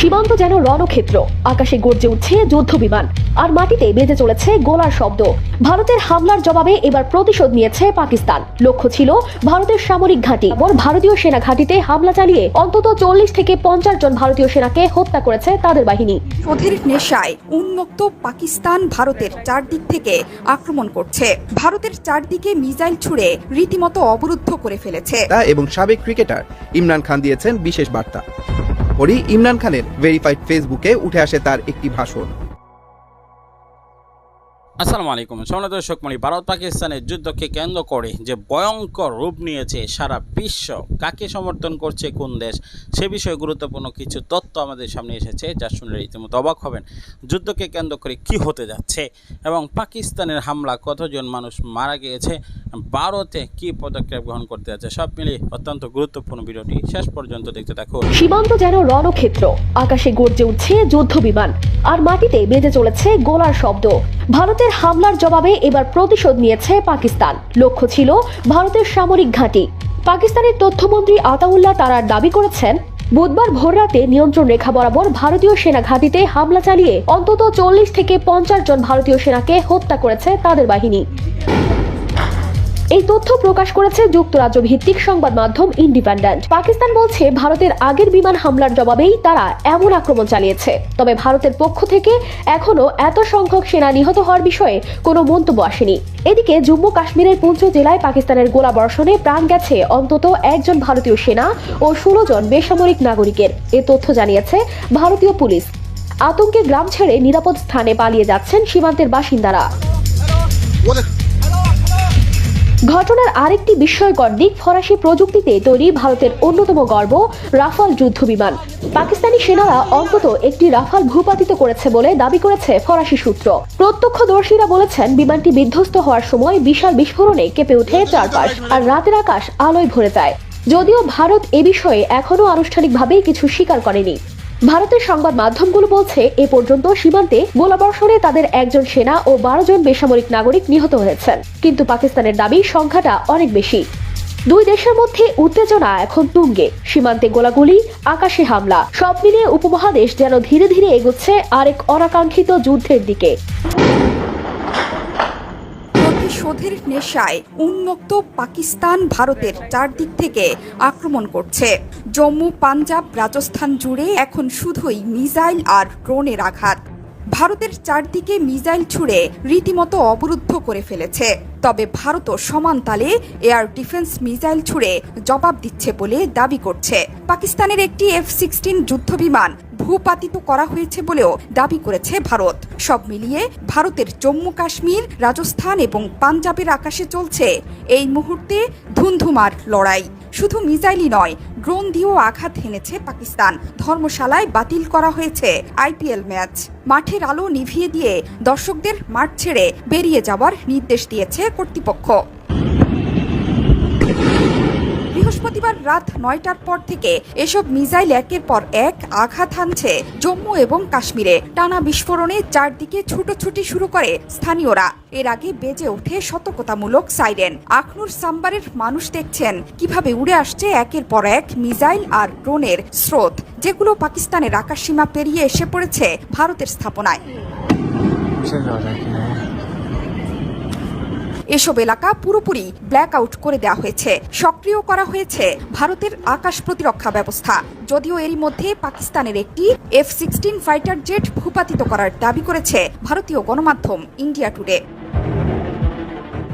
সীমান্ত যেন রণক্ষেত্র। আকাশে গর্জে উঠছে যুদ্ধ বিমান আর মাটিতে বেজে চলেছে গোলার শব্দ। ভারতের হামলার জবাবে এবার প্রতিশোধ নিয়েছে পাকিস্তান। লক্ষ্য ছিল ভারতের সামরিক ঘাঁটি। ওর ভারতীয় সেনা ঘাঁটিতে হামলা চালিয়ে অন্তত চল্লিশ থেকে পঞ্চাশ জন ভারতীয় সেনাকে হত্যা করেছে তাদের বাহিনী। শোধের নেশায় উন্মুক্ত পাকিস্তান ভারতের চারদিক থেকে আক্রমণ করছে। ভারতের চারদিকে মিসাইল ছুড়ে রীতিমতো অবরুদ্ধ করে ফেলেছে। তা এবং সাবেক ক্রিকেটার ইমরান খান দিয়েছেন বিশেষ বার্তা। পরই ইমরান খানের ভেরিফাইড ফেসবুকে উঠে আসে তার একটি ভাষণ। আসসালামু আলাইকুম। সোনা দর্শক মণি ভারত পাকিস্তানের যুদ্ধকে কেন্দ্র করে যে ভয়ঙ্কর রূপ নিয়েছে সারা বিশ্ব, কাকে সমর্থন করছে কোন দেশ, সে বিষয়ে গুরুত্বপূর্ণ কিছু তথ্য আমাদের সামনে এসেছে, যা শুনলে রীতিমতো অবাক হবেন। যুদ্ধকে কেন্দ্র করে কি হতে যাচ্ছে এবং পাকিস্তানের হামলা, কতজন মানুষ মারা গিয়েছে, ভারতে কি পদক্ষেপ গ্রহণ করতে যাচ্ছে, সব মিলিয়ে অত্যন্ত গুরুত্বপূর্ণ ভিডিওটি শেষ পর্যন্ত দেখতে থাকুন। সীমান্ত যেন রণক্ষেত্র, আকাশে গর্জে উঠছে যুদ্ধ বিমান আর মাটিতে বেজে চলেছে গোলার শব্দ। ভারতের হামলার জবাবে এবার প্রতিশোধ নিয়েছে পাকিস্তান। লক্ষ্য ছিল ভারতের সামরিক ঘাঁটি। পাকিস্তানের তথ্যমন্ত্রী আতাউল্লাহ তারার দাবি করেছেন, বুধবার ভোররাতে নিয়ন্ত্রণ রেখা বরাবর ভারতীয় সেনা ঘাঁটিতে হামলা চালিয়ে অন্তত চল্লিশ থেকে পঞ্চাশ জন ভারতীয় সেনাকে হত্যা করেছে তাদের বাহিনী। এই তথ্য প্রকাশ করেছে যুক্তরাজ্য ভিত্তিক সংবাদ মাধ্যম ইন্ডিপেন্ডেন্ট পাকিস্তান বলছে, ভারতের আগের বিমান হামলার জবাবেই তারা এমন আক্রমণ চালিয়েছে। তবে ভারতের পক্ষ থেকে এখনও এত সংখ্যক সেনা নিহত হওয়ার বিষয়ে কোনো মন্তব্য আসেনি। এদিকে জম্মু কাশ্মীরের পুঞ্চ জেলায় পাকিস্তানের গোলাবর্ষণে প্রাণ গেছে অন্তত একজন ভারতীয় সেনা ও ষোলো জন বেসামরিক নাগরিকের। এ তথ্য জানিয়েছে ভারতীয় পুলিশ। আতঙ্কে গ্রাম ছেড়ে নিরাপদ স্থানে পালিয়ে যাচ্ছেন সীমান্তের বাসিন্দারা। ঘটনার আরেকটি বিস্ময়কর দিক, ফরাসি প্রযুক্তিতে তৈরি ভারতের অন্যতম গর্ব, রাফাল যুদ্ধ বিমান। পাকিস্তানি সেনারা অন্তত একটি রাফাল ভূপাতিত করেছে বলে দাবি করেছে ফরাসি সূত্র। প্রত্যক্ষদর্শীরা বলেছেন, বিমানটি বিধ্বস্ত হওয়ার সময় বিশাল বিস্ফোরণে কেঁপে ওঠে চারপাশ আর রাতের আকাশ আলোয় ভরে যায়। যদিও ভারত এ বিষয়ে এখনও আনুষ্ঠানিকভাবে কিছু স্বীকার করেনি। ভারতের সংবাদ মাধ্যমগুলো বলছে, এ পর্যন্ত সীমান্তে গোলাবর্ষণে তাদের একজন সেনা ও বারো জন বেসামরিক নাগরিক নিহত হয়েছেন। কিন্তু পাকিস্তানের দাবি, সংখ্যাটা অনেক বেশি। দুই দেশের মধ্যে উত্তেজনা এখন তুঙ্গে। সীমান্তে গোলাগুলি, আকাশে হামলা। সব মিলিয়ে উপমহাদেশ যেন ধীরে ধীরে এগোচ্ছে আরেক অনাকাঙ্ক্ষিত যুদ্ধের দিকে। প্রতিশোধের নেশায় উন্মুক্ত পাকিস্তান ভারতের চারদিক থেকে আক্রমণ করছে। জম্মু, পাঞ্জাব, রাজস্থান জুড়ে এখন শুধুই মিজাইল আর ড্রোনের আঘাত। ভারতের চারদিকে মিসাইল ছুড়ে রীতিমতো অবরুদ্ধ করে ফেলেছে। তবে ভারতও সমান তালে এয়ার ডিফেন্স মিসাইল ছুড়ে জবাব দিচ্ছে বলে দাবি করছে। পাকিস্তানের একটি এফ সিক্সটিন যুদ্ধবিমান ভূপাতিত করা হয়েছে বলেও দাবি করেছে ভারত। সব মিলিয়ে ভারতের জম্মু কাশ্মীর, রাজস্থান এবং পাঞ্জাবের আকাশে চলছে এই মুহূর্তে ধুন্ধুমার লড়াই। শুধু মিসাইলই নয়, ড্রোন দিয়েও আঘাত হেনেছে পাকিস্তান। ধর্মশালায় বাতিল করা হয়েছে আইপিএল ম্যাচ। মাঠের আলো নিভিয়ে দিয়ে দর্শকদের মাঠ ছেড়ে বেরিয়ে যাওয়ার নির্দেশ দিয়েছে কর্তৃপক্ষ। বৃহস্পতিবার রাত নয়টার পর থেকে এসব মিসাইল একের পর এক আঘাত হানছে জম্মু এবং কাশ্মীরে। টানা বিস্ফোরণে চারদিকে ছুটোছুটি শুরু করে স্থানীয়রা। এর আগে বেজে ওঠে সতর্কতামূলক সাইরেন। আখনুর সাম্বারের মানুষ দেখছেন কীভাবে উড়ে আসছে একের পর এক মিসাইল আর ড্রোনের স্রোত, যেগুলো পাকিস্তানের আকাশসীমা পেরিয়ে এসে পড়েছে ভারতের স্থাপনায়। এসব এলাকা পুরোপুরি ব্ল্যাক আউট করে দেওয়া হয়েছে। সক্রিয় করা হয়েছে ভারতের আকাশ প্রতিরক্ষা ব্যবস্থা। যদিও এরই মধ্যে পাকিস্তানের একটি এফ সিক্সটিন ফাইটার জেট ভূপাতিত করার দাবি করেছে ভারতীয় গণমাধ্যম ইন্ডিয়া টুডে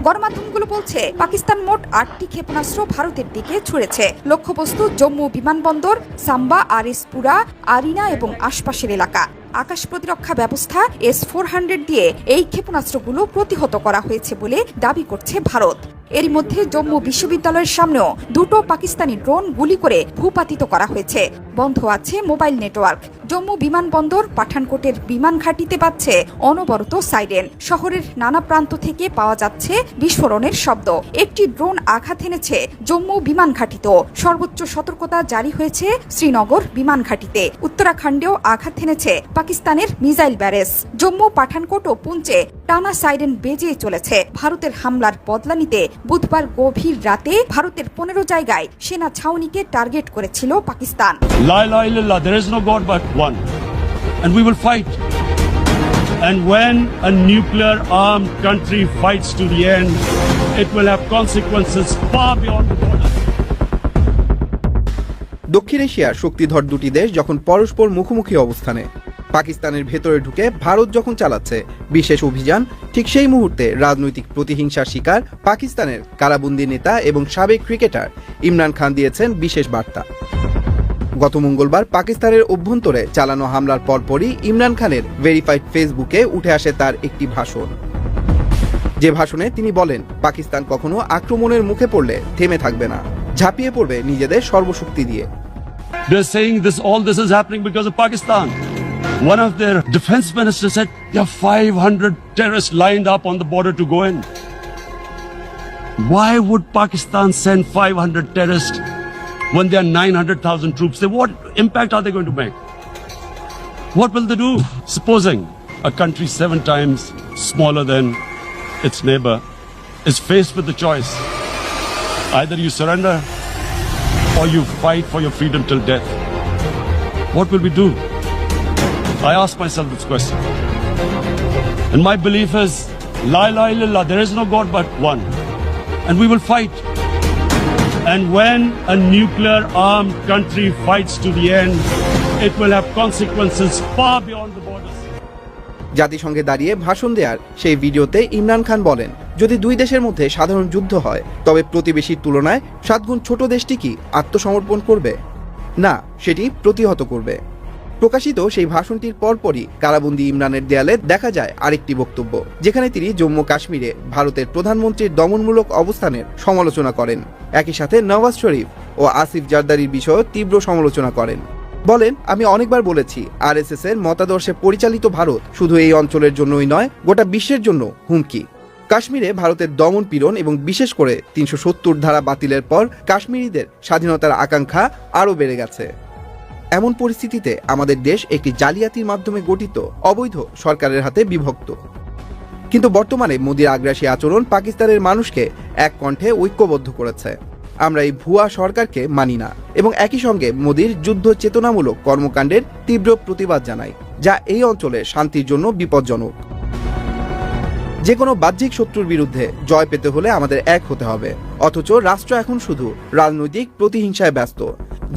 গণমাধ্যমগুলো বলছে, পাকিস্তান মোট আটটি ক্ষেপণাস্ত্র ভারতের দিকে ছুড়েছে। লক্ষ্যবস্তু জম্মু বিমানবন্দর, সাম্বা, আরিসপুরা, আরিনা এবং আশপাশের এলাকা। আকাশ প্রতিরক্ষা ব্যবস্থা এস ফোর হান্ড্রেড দিয়ে এই ক্ষেপণাস্ত্রগুলো প্রতিহত করা হয়েছে বলে দাবি করছে ভারত। এর মধ্যে জম্মু বিশ্ববিদ্যালয়ের সামনেও দুটো পাকিস্তানি ড্রোন গুলি করে ভূপাতিত করা হয়েছে। বন্ধ আছে মোবাইল নেটওয়ার্ক। জম্মু বিমানবন্দর পাঠানকোটের বিমান ঘাঁটিতে পাচ্ছে অনবরত সাইরেন। শহরের নানা প্রান্ত থেকে পাওয়া যাচ্ছে বিস্ফোরণের শব্দ। একটি ড্রোন আঘাত এনেছে জম্মু বিমান ঘাঁটিতেও। সর্বোচ্চ সতর্কতা জারি হয়েছে শ্রীনগর বিমান ঘাঁটিতে। উত্তরাখণ্ডেও আঘাত এনেছে পাকিস্তানের মিসাইল ব্যারেজ। জম্মু পাঠানকোট ও পুঞ্চে টানা সাইরেন বেজে চলেছে। ভারতের হামলার বদলা নিতে বুধবার গভীর রাতে ভারতের পনেরো জায়গায় সেনা ছাউনিকে টার্গেট করেছিল Pakistan. one. And we will fight. And when a nuclear armed country fights to the end, it will have consequences far beyond the borders. দক্ষিণ এশিয়ার শক্তিধর দুটি দেশ যখন পরস্পর মুখোমুখি অবস্থানে পাকিস্তানের ভেতরে ঢুকে ভারত যখন চালাচ্ছে বিশেষ অভিযান ঠিক সেই মুহূর্তে রাজনৈতিক প্রতিহিংসার শিকার পাকিস্তানের কারাবন্দী নেতা এবং সাবেক ক্রিকেটার ইমরান খান দিয়েছেন বিশেষ বার্তা গত মঙ্গলবার পাকিস্তানের অভ্যন্তরে চালানো হামলার পরপরই ইমরান খানের ভেরিফাইড ফেসবুকে উঠে আসে তার একটি ভাষণ যে ভাষণে তিনি বলেন পাকিস্তান কখনো আক্রমণের মুখে পড়লে থেমে থাকবে না ঝাঁপিয়ে পড়বে নিজেদের সর্বশক্তি দিয়ে They're saying this all this is happening because of Pakistan. One of their defense ministers said there are 500 terrorists lined up on the border to go in. Why would Pakistan send 500 terrorists when there are 900,000 troops? Then what impact are they going to make? What will they do? Supposing a country seven times smaller than its neighbor is faced with the choice either you surrender or you fight for your freedom till death. What will we do? I ask myself this question. And my belief is, La ilaha illallah, there is no God but one. And we will fight. And when a nuclear armed country fights to the end, it will have consequences far beyond the borders. জাতিসংঘে দাঁড়িয়ে ভাষণ দেওয়ার সেই ভিডিওতে ইমরান খান বলেন যদি দুই দেশের মধ্যে সাধারণ যুদ্ধ হয় তবে প্রতিবেশীর তুলনায় সাতগুণ ছোট দেশটি কি আত্মসমর্পণ করবে না সেটি প্রতিহত করবে প্রকাশিত সেই ভাষণটির পরপরই কারাবন্দি ইমরানের দেয়ালে দেখা যায় আরেকটি বক্তব্য, যেখানে তিনি জম্মু কাশ্মীরে ভারতের প্রধানমন্ত্রীর দমনমূলক অবস্থানের সমালোচনা করেন। একই সাথে নওয়াজ শরীফ ও আসিফ জারদারির বিষয়েও তীব্র সমালোচনা করেন। বলেন, আমি অনেকবার বলেছি, আরএসএস এর মতাদর্শে পরিচালিত ভারত শুধু এই অঞ্চলের জন্যই নয়, গোটা বিশ্বের জন্য হুমকি। কাশ্মীরে ভারতের দমন পীড়ন এবং বিশেষ করে তিনশো সত্তর ধারা বাতিলের পর কাশ্মীরিদের স্বাধীনতার আকাঙ্ক্ষা আরও বেড়ে গেছে। এমন পরিস্থিতিতে আমাদের দেশ একটি জালিয়াতির মাধ্যমে গঠিত, অবৈধ সরকারের হাতে বিভক্ত। কিন্তু বর্তমানে মোদীর আগ্রাসী আচরণ পাকিস্তানের মানুষকে এক কণ্ঠে ঐক্যবদ্ধ করেছে। আমরা এই ভুয়া সরকারকে মানি না এবং একই সঙ্গে মোদির যুদ্ধ চেতনামূলক কর্মকাণ্ডের তীব্র প্রতিবাদ জানাই, যা এই অঞ্চলে শান্তির জন্য বিপজ্জনক। যে কোনো বাহ্যিক শত্রুর বিরুদ্ধে জয় পেতে হলে আমাদের এক হতে হবে। অথচ রাষ্ট্র এখন শুধু রাজনৈতিক প্রতিহিংসায় ব্যস্ত,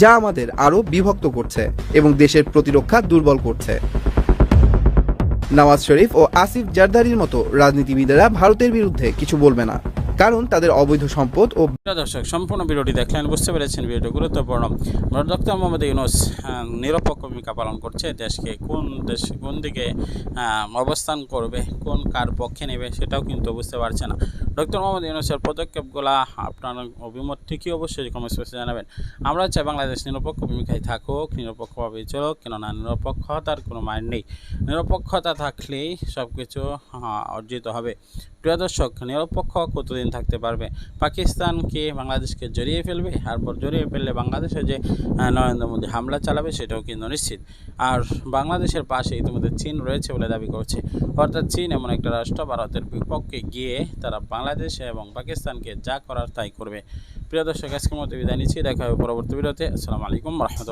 যা আমাদের আরও বিভক্ত করছে এবং দেশের প্রতিরক্ষা দুর্বল করছে। নওয়াজ শরীফ ও আসিফ জারদারির মতো রাজনীতিবিদেরা ভারতের বিরুদ্ধে কিছু বলবে না। কারণ তাদের অবৈধ সম্পদ ও দর্শক, সম্পূর্ণ ভিডিওটি দেখলেন বুঝতে পেরেছেন ভিডিওটি গুরুত্বপূর্ণ। ডক্টর মোহাম্মদ ইউনুস নিরপেক্ষ ভূমিকা পালন করছে। দেশকে কোন দেশ, কোন দিকে অবস্থান করবে, কোন কার পক্ষে নেবে সেটাও কিন্তু বুঝতে পারছে না। ডক্টর মোহাম্মদ ইউনুসের পদক্ষেপগুলো আপনার অভিমত ঠিকই অবশ্যই কমেন্ট জানাবেন। আমরা চাই বাংলাদেশ নিরপেক্ষ ভূমিকায় থাকুক নিরপেক্ষভাবে চলুক, কেননা নিরপেক্ষতার কোনো মান নেই। নিরপেক্ষতা থাকলেই সব কিছু অর্জিত হবে। প্রিয় দর্শক, নিরপেক্ষ কতদিন থাকতে পারবে? পাকিস্তান কি বাংলাদেশকে জড়িয়ে ফেলবে, তারপর জড়িয়ে ফেললে বাংলাদেশে যে নরেন্দ্র মোদী হামলা চালাবে সেটাও কিন্তু নিশ্চিত। আর বাংলাদেশের পাশে ইতিমধ্যে চীন রয়েছে বলে দাবি করছে। অর্থাৎ চীন এমন একটা রাষ্ট্র, ভারতের বিপক্ষে গিয়ে তারা বাংলাদেশ এবং পাকিস্তানকে যা করার তাই করবে। প্রিয় দর্শক, আজকের মতো বিদায় নিচ্ছি। দেখা হবে পরবর্তী ভিডিওতে। আসসালামু আলাইকুম রহমতুল্লাহ।